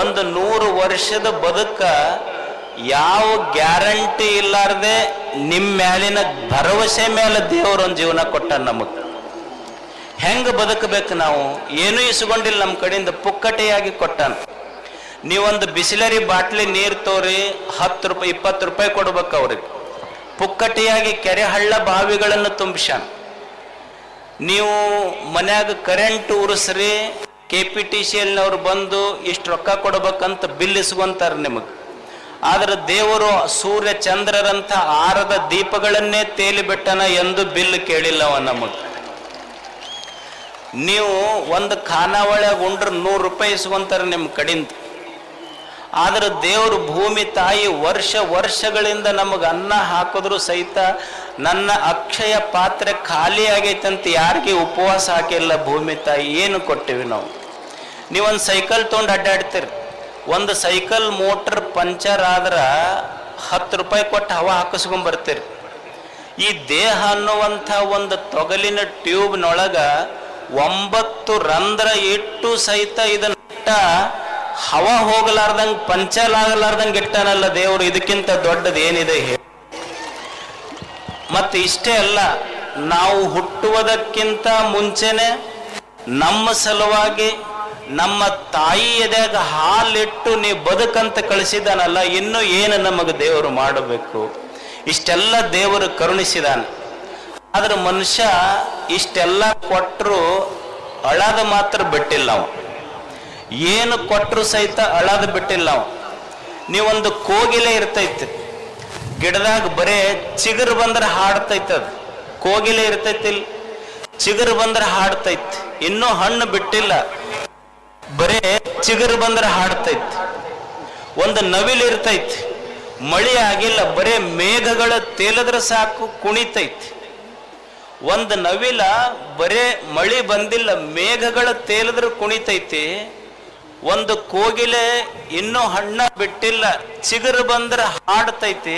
ಒಂದು ನೂರು ವರ್ಷದ ಬದುಕ ಯಾವ ಗ್ಯಾರಂಟಿ ಇಲ್ಲಾರ್ದೆ ನಿಮ್ಮ ಮ್ಯಾಲಿನ ಭರವಸೆ ಮೇಲೆ ದೇವರೊಂದು ಜೀವನ ಕೊಟ್ಟ ನಮಗೆ. ಹೆಂಗೆ ಬದುಕಬೇಕು ನಾವು? ಏನೂ ಇಸ್ಕೊಂಡಿಲ್ಲ ನಮ್ಮ ಕಡೆಯಿಂದ ಪುಕ್ಕಟೆಯಾಗಿ ಕೊಟ್ಟಾನ. ನೀವೊಂದು ಬಿಸಿಲರಿ ಬಾಟ್ಲಿ ನೀರು ತೋರಿ ಹತ್ತು ರೂಪಾಯಿ, ಇಪ್ಪತ್ತು ರೂಪಾಯಿ ಕೊಡ್ಬೇಕು ಅವ್ರಿಗೆ. ಪುಕ್ಕಟೆಯಾಗಿ ಕೆರೆ ಹಳ್ಳ ಬಾವಿಗಳನ್ನು ತುಂಬಿಸ್ಯಾನ. ನೀವು ಮನ್ಯಾಗ ಕರೆಂಟ್ ಉರಿಸ್ರಿ ಕೆ ಪಿ ಟಿ ಸಿ ಎಲ್ನವ್ರು ಬಂದು ಇಷ್ಟು ರೊಕ್ಕ ಕೊಡ್ಬೇಕಂತ ಬಿಲ್ ಇಸ್ಕೊಂತಾರೆ ನಿಮಗೆ. ಆದ್ರೆ ದೇವರು ಸೂರ್ಯ ಚಂದ್ರರಂಥ ಆರದ ದೀಪಗಳನ್ನೇ ತೇಲಿ ಬಿಟ್ಟನ ಎಂದು ಬಿಲ್ ಕೇಳಿಲ್ಲವ ನಮಗೆ. ನೀವು ಒಂದು ಖಾನಾವಳಿಯಾಗ ಉಂಡ್ರೆ ನೂರು ರೂಪಾಯಿ ಇಸ್ಕೊಂತಾರೆ ನಿಮ್ಮ ಕಡಿಂದ. ಆದ್ರೆ ದೇವರು ಭೂಮಿ ತಾಯಿ ವರ್ಷ ವರ್ಷಗಳಿಂದ ನಮಗೆ ಅನ್ನ ಹಾಕಿದ್ರು ಸಹಿತ ನನ್ನ ಅಕ್ಷಯ ಪಾತ್ರೆ ಖಾಲಿ ಆಗೈತಂತ ಯಾರಿಗೆ ಉಪವಾಸ ಹಾಕಿಲ್ಲ ಭೂಮಿ ತಾಯಿ, ಏನು ಕೊಟ್ಟಿವಿ ನಾವು? ನೀವೊಂದು ಸೈಕಲ್ ತೊಗೊಂಡು ಅಡ್ಡಾಡ್ತೀರಿ. ಒಂದು ಸೈಕಲ್, ಮೋಟ್ರ್, ಪಂಚರ್ ಆದ್ರೆ ಹತ್ತು ರೂಪಾಯಿ ಕೊಟ್ಟು ಹವಾ ಹಾಕಿಸ್ಕೊಂಡ್ ಬರ್ತೀರಿ ಈ ದೇಹ ಅನ್ನುವಂಥ ಒಂದು ತೊಗಲಿನ ಟ್ಯೂಬ್ನೊಳಗ ಒಂಬತ್ತು ರಂಧ್ರ ಇಟ್ಟು ಸಹಿತ ಇದನ್ನ ಹವಾ ಹೋಗಲಾರ್ದಂಗ್ ಪಂಚಲ್ ಆಗಲಾರ್ದಂಗ್ ಇಟ್ಟನಲ್ಲ ದೇವರು, ಇದಕ್ಕಿಂತ ದೊಡ್ಡದು ಏನಿದೆ ಮತ್ತೆ ಇಷ್ಟೇ ಅಲ್ಲ, ನಾವು ಹುಟ್ಟುವುದಕ್ಕಿಂತ ಮುಂಚೆನೆ ನಮ್ಮ ಸಲುವಾಗಿ ನಮ್ಮ ತಾಯಿ ಎದೆಯಾಗ ಹಾಲಿಟ್ಟು ನೀವು ಬದುಕಂತ ಕಳಿಸಿದಾನಲ್ಲ, ಇನ್ನು ಏನು ನಮಗೆ ದೇವರು ಮಾಡಬೇಕು? ಇಷ್ಟೆಲ್ಲ ದೇವರು ಕರುಣಿಸಿದಾನೆ. ಆದ್ರೆ ಮನುಷ್ಯ ಇಷ್ಟೆಲ್ಲ ಕೊಟ್ಟರು ಅಳದ ಮಾತ್ರ ಬಿಟ್ಟಿಲ್ಲ ಅವ ಏನು ಕೊಟ್ಟರು ಸಹಿತ ಅಳದು ಬಿಟ್ಟಿಲ್ಲ ಅವ. ನೀವೊಂದು ಕೋಗಿಲೆ ಇರ್ತೈತಿ. ಗಿಡದಾಗ ಬರೇ ಚಿಗುರು ಬಂದ್ರೆ ಹಾಡ್ತೈತೆ ಅದು. ಕೋಗಿಲೆ ಇರ್ತೈತಿ ಇಲ್ಲಿ. ಚಿಗುರು ಬಂದ್ರೆ ಹಾಡ್ತೈತಿ. ಇನ್ನೂ ಹಣ್ಣು ಬಿಟ್ಟಿಲ್ಲ. ಬರೇ ಚಿಗುರು ಬಂದ್ರೆ ಹಾಡ್ತೈತಿ. ಒಂದು ನವಿಲು ಇರ್ತೈತಿ. ಮಳಿ ಆಗಿಲ್ಲ, ಬರೇ ಮೇಘಗಳ ತೇಲದ್ರ ಸಾಕು, ಕುಣಿತೈತಿ. ಒಂದು ನವಿಲ ಬರೇ ಮಳಿ ಬಂದಿಲ್ಲ, ಮೇಘಗಳ ತೇಲಿದ್ರೆ ಕುಣಿತೈತಿ. ಒಂದು ಕೋಗಿಲೆ ಇನ್ನೂ ಹಣ್ಣ ಬಿಟ್ಟಿಲ್ಲ, ಚಿಗುರು ಬಂದ್ರೆ ಹಾಡ್ತೈತಿ.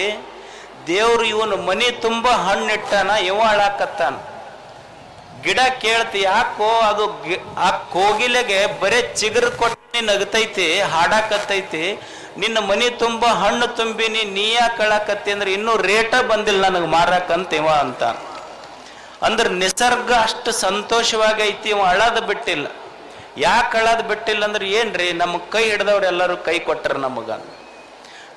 ದೇವ್ರು ಇವನು ಮನಿ ತುಂಬ ಹಣ್ಣಿಟ್ಟಾನ ಇವ ಹಾಳಾಕತ್ತಾನ ಗಿಡ ಕೇಳ್ತಿ, ಯಾಕೋ ಅದು ಆ ಕೋಗಿಲೆಗೆ ಬರೇ ಚಿಗುರು ಕೊಟ್ಟು ನಗತೈತಿ, ಹಾಡಾಕತ್ತೈತಿ. ನಿನ್ನ ಮನಿ ತುಂಬ ಹಣ್ಣು ತುಂಬಿನಿ, ನೀ ಯಾಕೆ ಕಳಾಕತ್ತಿ ಅಂದ್ರೆ ಇನ್ನೂ ರೇಟ ಬಂದಿಲ್ಲ ನನಗೆ ಮಾರಾಕಂತ ಇವ ಅಂತ. ಅಂದ್ರೆ ನಿಸರ್ಗ ಅಷ್ಟು ಸಂತೋಷವಾಗಿ ಐತಿ ಇವ ಅಳದ ಬಿಟ್ಟಿಲ್ಲ. ಯಾಕೆ ಅಳದ್ ಬಿಟ್ಟಿಲ್ಲ ಅಂದ್ರೆ ಏನ್ರಿ? ನಮ್ಮ ಕೈ ಹಿಡ್ದವ್ರು ಎಲ್ಲರೂ ಕೈ ಕೊಟ್ಟರ ನಮಗ.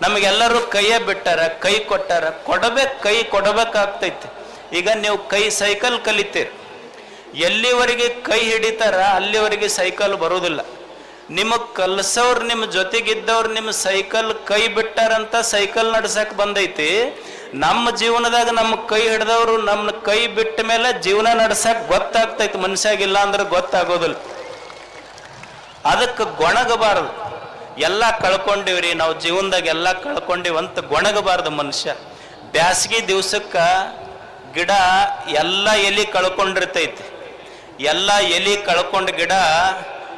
ನಮಗೆಲ್ಲರೂ ಕೈಯೇ ಬಿಟ್ಟಾರ, ಕೈ ಕೊಟ್ಟಾರ. ಕೊಡಬೇಕು, ಕೈ ಕೊಡಬೇಕಾಗ್ತೈತಿ. ಈಗ ನೀವು ಕೈ ಸೈಕಲ್ ಕಲಿತೀರಿ. ಎಲ್ಲಿವರೆಗೆ ಕೈ ಹಿಡಿತಾರ, ಅಲ್ಲಿವರೆಗೆ ಸೈಕಲ್ ಬರುವುದಿಲ್ಲ ನಿಮಗೆ ಕಲ್ಸೋರು, ನಿಮ್ಮ ಜೊತೆಗಿದ್ದವ್ರು ನಿಮ್ಮ ಸೈಕಲ್ ಕೈ ಬಿಟ್ಟಾರಂತ ಸೈಕಲ್ ನಡ್ಸಕ್ ಬಂದೈತಿ. ನಮ್ಮ ಜೀವನದಾಗ ನಮ್ಮ ಕೈ ಹಿಡ್ದವ್ರು ನಮ್ಮ ಕೈ ಬಿಟ್ಟ ಮೇಲೆ ಜೀವನ ನಡ್ಸಕ್ ಗೊತ್ತಾಗ್ತೈತಿ. ಮನುಷ್ಯಾಗಿಲ್ಲ ಅಂದ್ರೆ ಗೊತ್ತಾಗೋದಿಲ್ಲ. ಅದಕ್ಕೆ ಗೊಣಗಬಾರದು. ಎಲ್ಲ ಕಳ್ಕೊಂಡಿವ್ರಿ, ನಾವು ಜೀವನದಾಗ ಎಲ್ಲ ಕಳ್ಕೊಂಡಿವಂತ ಗೊಣಗಬಾರ್ದು ಮನುಷ್ಯ. ಬ್ಯಾಸಗಿ ದಿವ್ಸಕ್ಕ ಗಿಡ ಎಲ್ಲ ಎಲಿ ಕಳ್ಕೊಂಡಿರ್ತೈತಿ. ಎಲ್ಲ ಎಲಿ ಕಳ್ಕೊಂಡ ಗಿಡ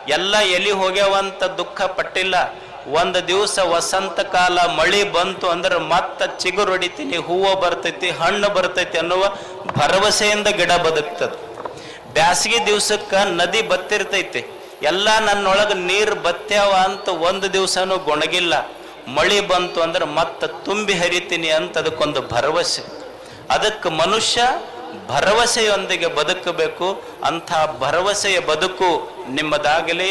ಎಲ್ಲ ಎಲಿ ಹೋಗ್ಯಾವಂತ ದುಃಖ ಪಟ್ಟಿಲ್ಲ. ಒಂದು ದಿವಸ ವಸಂತ ಕಾಲ ಮಳಿ ಬಂತು ಅಂದ್ರೆ ಮತ್ತ ಚಿಗುರು ಹೊಡಿತೀನಿ, ಹೂವು ಬರ್ತೈತಿ, ಹಣ್ಣು ಬರ್ತೈತಿ ಅನ್ನುವ ಭರವಸೆಯಿಂದ ಗಿಡ ಬದುಕ್ತದೆ. ಬ್ಯಾಸಗಿ ದಿವಸಕ್ಕೆ ನದಿ ಬತ್ತಿರ್ತೈತಿ. ಎಲ್ಲ ನನ್ನೊಳಗೆ ನೀರು ಬತ್ತೇವ ಅಂತ ಒಂದು ದಿವಸನೂ ಗೊಣಗಿಲ್ಲ. ಮಳಿ ಬಂತು ಅಂದ್ರೆ ಮತ್ತೆ ತುಂಬಿ ಹರಿತೀನಿ ಅಂತ ಅದಕ್ಕೊಂದು ಭರವಸೆ. ಅದಕ್ಕೆ ಮನುಷ್ಯ ಭರವಸೆಯೊಂದಿಗೆ ಬದುಕಬೇಕು. ಅಂಥ ಭರವಸೆಯ ಬದುಕು ನಿಮ್ಮದಾಗಲಿ.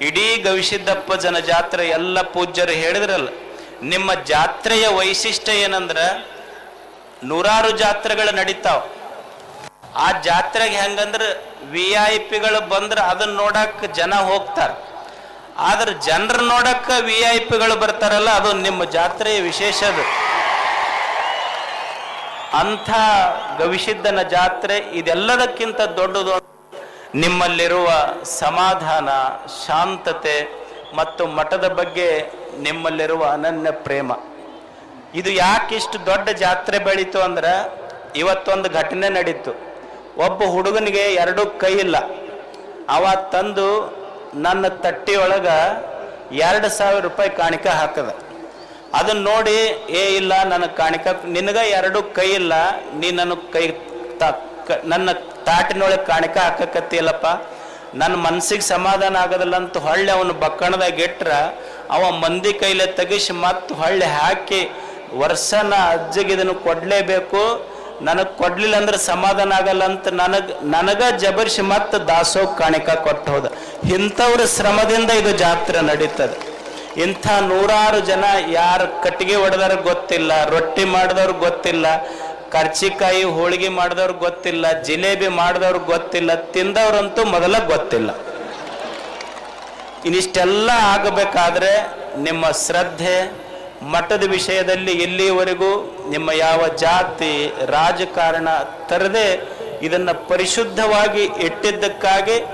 ಇಡೀ ಗವಿಸಿದ್ದಪ್ಪ ಜನ ಜಾತ್ರೆ ಎಲ್ಲ ಪೂಜ್ಯರು ಹೇಳಿದ್ರಲ್ಲ, ನಿಮ್ಮ ಜಾತ್ರೆಯ ವೈಶಿಷ್ಟ್ಯ ಏನಂದ್ರೆ ನೂರಾರು ಜಾತ್ರೆಗಳು ನಡೀತಾವ. ಆ ಜಾತ್ರೆಗೆ ಹೆಂಗಂದ್ರೆ ವಿ ಐ ಪಿಗಳು ಬಂದ್ರೆ ಅದನ್ನ ನೋಡಕ್ಕೆ ಜನ ಹೋಗ್ತಾರೆ. ಆದ್ರೆ ಜನರ ನೋಡಕ್ಕೆ ವಿ ಐ ಪಿಗಳು ಬರ್ತಾರಲ್ಲ, ಅದು ನಿಮ್ಮ ಜಾತ್ರೆಯ ವಿಶೇಷ ಅದು. ಅಂಥ ಗವಿಸಿದ್ದನ ಜಾತ್ರೆ ಇದೆಲ್ಲದಕ್ಕಿಂತ ದೊಡ್ಡದು ನಿಮ್ಮಲ್ಲಿರುವ ಸಮಾಧಾನ, ಶಾಂತತೆ ಮತ್ತು ಮಠದ ಬಗ್ಗೆ ನಿಮ್ಮಲ್ಲಿರುವ ಅನನ್ಯ ಪ್ರೇಮ. ಇದು ಯಾಕೆ ಇಷ್ಟು ದೊಡ್ಡ ಜಾತ್ರೆ ಬೆಳೀತು ಅಂದ್ರೆ ಇವತ್ತೊಂದು ಘಟನೆ ನಡೀತು. ಒಬ್ಬ ಹುಡುಗನಿಗೆ ಎರಡು ಕೈ ಇಲ್ಲ. ಅವ ತಂದು ನನ್ನ ತಟ್ಟಿಯೊಳಗ ಎರಡು ಸಾವಿರ ರೂಪಾಯಿ ಕಾಣಿಕ ಹಾಕದ. ಅದನ್ನ ನೋಡಿ, ಏ ಇಲ್ಲ ನನ್ನ ಕಾಣಿಕ ನಿನಗ ಎರಡು ಕೈ ಇಲ್ಲ, ನೀ ನನ್ನ ಕೈ ತ- ನನ್ನ ತಾಟಿನೊಳಗೆ ಕಾಣಿಕ ಹಾಕಕತ್ತಿಲ್ಲಪ್ಪ ನನ್ನ ಮನ್ಸಿಗೆ ಸಮಾಧಾನ ಆಗೋದಿಲ್ಲ ಅಂತ ಹೊಳ್ಳಿ ಅವನು ಬಕ್ಕಣದಾಗ ಇಟ್ರ, ಅವ ಮಂದಿ ಕೈಲೇ ತೆಗಿಸಿ ಮತ್ತು ಹೊಳ್ಳಿ ಹಾಕಿ, ವರ್ಷನ ಅಜ್ಜಿಗೆ ಇದನ್ನು ಕೊಡಲೇಬೇಕು ನನಗೆ ಕೊಡ್ಲಿಲ್ಲ ಅಂದ್ರೆ ಸಮಾಧಾನ ಆಗಲ್ಲ ಅಂತ ನನಗೆ, ನನಗ ಜಬರ್ಸಿ ಮತ್ತು ದಾಸೋಹ ಕಾಣಿಕ ಕೊಟ್ಟು ಹೋದ. ಇಂಥವ್ರ ಶ್ರಮದಿಂದ ಇದು ಜಾತ್ರೆ ನಡೀತದೆ. ಇಂಥ ನೂರಾರು ಜನ ಯಾರು ಕಟ್ಟಿಗೆ ಹೊಡೆದವ್ರ ಗೊತ್ತಿಲ್ಲ, ರೊಟ್ಟಿ ಮಾಡಿದವ್ರು ಗೊತ್ತಿಲ್ಲ, ಕರ್ಚಿಕಾಯಿ ಹೋಳಿಗೆ ಮಾಡಿದವ್ರು ಗೊತ್ತಿಲ್ಲ, ಜಿಲೇಬಿ ಮಾಡಿದವ್ರು ಗೊತ್ತಿಲ್ಲ, ತಿಂದವ್ರಂತೂ ಮೊದಲ ಗೊತ್ತಿಲ್ಲ. ಇನ್ನಿಷ್ಟೆಲ್ಲ ಆಗಬೇಕಾದ್ರೆ ನಿಮ್ಮ ಶ್ರದ್ಧೆ ಮಠದ ವಿಷಯದಲ್ಲಿ ಎಲ್ಲಿಯವರೆಗೂ ನಿಮ್ಮ ಯಾವ ಜಾತಿ, ರಾಜಕಾರಣ ತರದೆ ಇದನ್ನು ಪರಿಶುದ್ಧವಾಗಿ ಇಟ್ಟಿದ್ದಕ್ಕಾಗಿ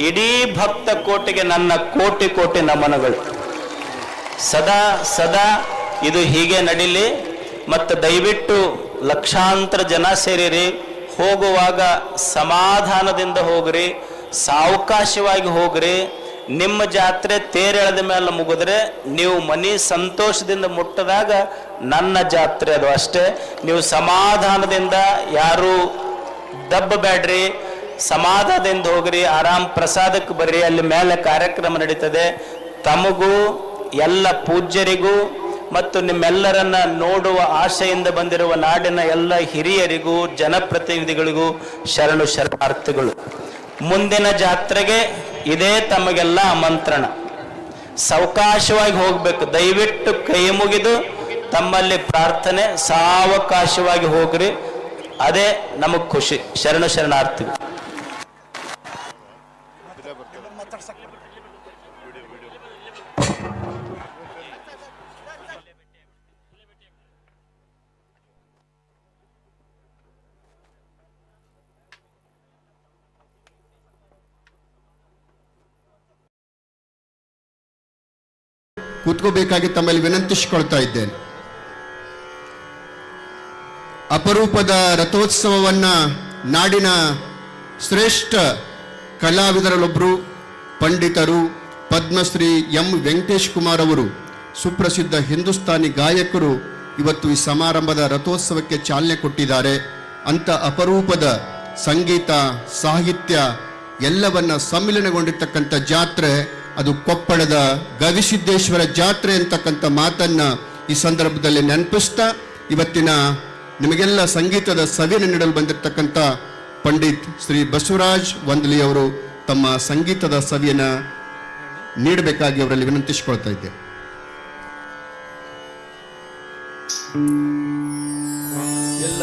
ಇಡೀ ಭಕ್ತ ಕೋಟಿಗೆ ನನ್ನ ಕೋಟಿ ಕೋಟಿ ನಮನಗಳು. ಸದಾ ಸದಾ ಇದು ಹೀಗೆ ನಡೀಲಿ. ಮತ್ತು ದಯವಿಟ್ಟು ಲಕ್ಷಾಂತರ ಜನ ಸೇರಿರಿ. ಹೋಗುವಾಗ ಸಮಾಧಾನದಿಂದ ಹೋಗ್ರಿ. ಸಾವಕಾಶವಾಗಿ ಹೋಗ್ರಿ. ನಿಮ್ಮ ಜಾತ್ರೆ ತೇರೆಳೆದ ಮೇಲೆ ಮುಗಿದ್ರೆ ನೀವು ಮನಿ ಸಂತೋಷದಿಂದ ಮುಟ್ಟದಾಗ ನನ್ನ ಜಾತ್ರೆ ಅದು ಅಷ್ಟೇ. ನೀವು ಸಮಾಧಾನದಿಂದ ಯಾರು ದಬ್ಬಬೇಡ್ರಿ ಸಮಾಧಾನದಿಂದ ಹೋಗ್ರಿ, ಆರಾಮ್ ಪ್ರಸಾದಕ್ಕೆ ಬರ್ರಿ, ಅಲ್ಲಿ ಮೇಲೆ ಕಾರ್ಯಕ್ರಮ ನಡೀತದೆ. ತಮಗೂ, ಎಲ್ಲ ಪೂಜ್ಯರಿಗೂ ಮತ್ತು ನಿಮ್ಮೆಲ್ಲರನ್ನ ನೋಡುವ ಆಶೆಯಿಂದ ಬಂದಿರುವ ನಾಡಿನ ಎಲ್ಲ ಹಿರಿಯರಿಗೂ, ಜನಪ್ರತಿನಿಧಿಗಳಿಗೂ ಶರಣು ಶರಣಾರ್ಥಿಗಳು. ಮುಂದಿನ ಜಾತ್ರೆಗೆ ಇದೇ ತಮಗೆಲ್ಲ ಆಮಂತ್ರಣ. ಸಾವಕಾಶವಾಗಿ ಹೋಗ್ಬೇಕು. ದಯವಿಟ್ಟು ಕೈ ಮುಗಿದು ತಮ್ಮಲ್ಲಿ ಪ್ರಾರ್ಥನೆ, ಸಾವಕಾಶವಾಗಿ ಹೋಗ್ರಿ. ಅದೇ ನಮಗ್ ಖುಷಿ. ಶರಣ ಶರಣಾರ್ಥಿಗಳು. ಕೂತ್ಕೋಬೇಕಾಗಿ ತಮ್ಮಲ್ಲಿ ವಿನಂತಿಸಿಕೊಳ್ತಾ ಇದ್ದೇನೆ. ಅಪರೂಪದ ರಥೋತ್ಸವವನ್ನ ನಾಡಿನ ಶ್ರೇಷ್ಠ ಕಲಾವಿದರಲ್ಲೊಬ್ಬರು ಪಂಡಿತರು ಪದ್ಮಶ್ರೀ ಎಂ ವೆಂಕಟೇಶ್ ಕುಮಾರ್ ಅವರು, ಸುಪ್ರಸಿದ್ಧ ಹಿಂದೂಸ್ತಾನಿ ಗಾಯಕರು ಇವತ್ತು ಈ ಸಮಾರಂಭದ ರಥೋತ್ಸವಕ್ಕೆ ಚಾಲನೆ ಕೊಟ್ಟಿದ್ದಾರೆ. ಅಂತ ಅಪರೂಪದ ಸಂಗೀತ, ಸಾಹಿತ್ಯ ಎಲ್ಲವನ್ನ ಸಮ್ಮಿಲನಗೊಂಡಿರ್ತಕ್ಕಂಥ ಜಾತ್ರೆ ಅದು ಕೊಪ್ಪಳದ ಗವಿಸಿದ್ದೇಶ್ವರ ಜಾತ್ರೆ ಅಂತಕ್ಕಂಥ ಮಾತನ್ನ ಈ ಸಂದರ್ಭದಲ್ಲಿ ನೆನಪಿಸ್ತಾ ಇವತ್ತಿನ ನಿಮಗೆಲ್ಲ ಸಂಗೀತದ ಸವಿಯನ್ನು ನೀಡಲು ಬಂದಿರತಕ್ಕಂಥ ಪಂಡಿತ್ ಶ್ರೀ ಬಸವರಾಜ್ ವಂದಲಿ ಅವರು ತಮ್ಮ ಸಂಗೀತದ ಸವಿಯನ್ನ ನೀಡಬೇಕಾಗಿ ಅವರಲ್ಲಿ ವಿನಂತಿಸಿಕೊಳ್ತಾ ಇದ್ದೆ. ಎಲ್ಲ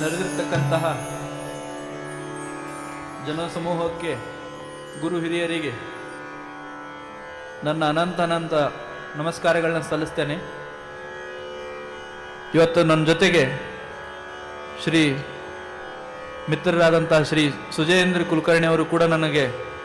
ನಡೆದಿರ್ತಕ್ಕಂತಹ ಜನಸಮೂಹಕ್ಕೆ ಗುರು ಹಿರಿಯರಿಗೆ ನನ್ನ ಅನಂತ ಅನಂತ ನಮಸ್ಕಾರಗಳನ್ನ ಸಲ್ಲಿಸ್ತೇನೆ. ಇವತ್ತು ನನ್ನ ಜೊತೆಗೆ ಶ್ರೀ ಮಿತ್ರರಾದಂತಹ ಶ್ರೀ ಸುಜಯೇಂದ್ರ ಕುಲಕರ್ಣಿ ಅವರು ಕೂಡ ನನಗೆ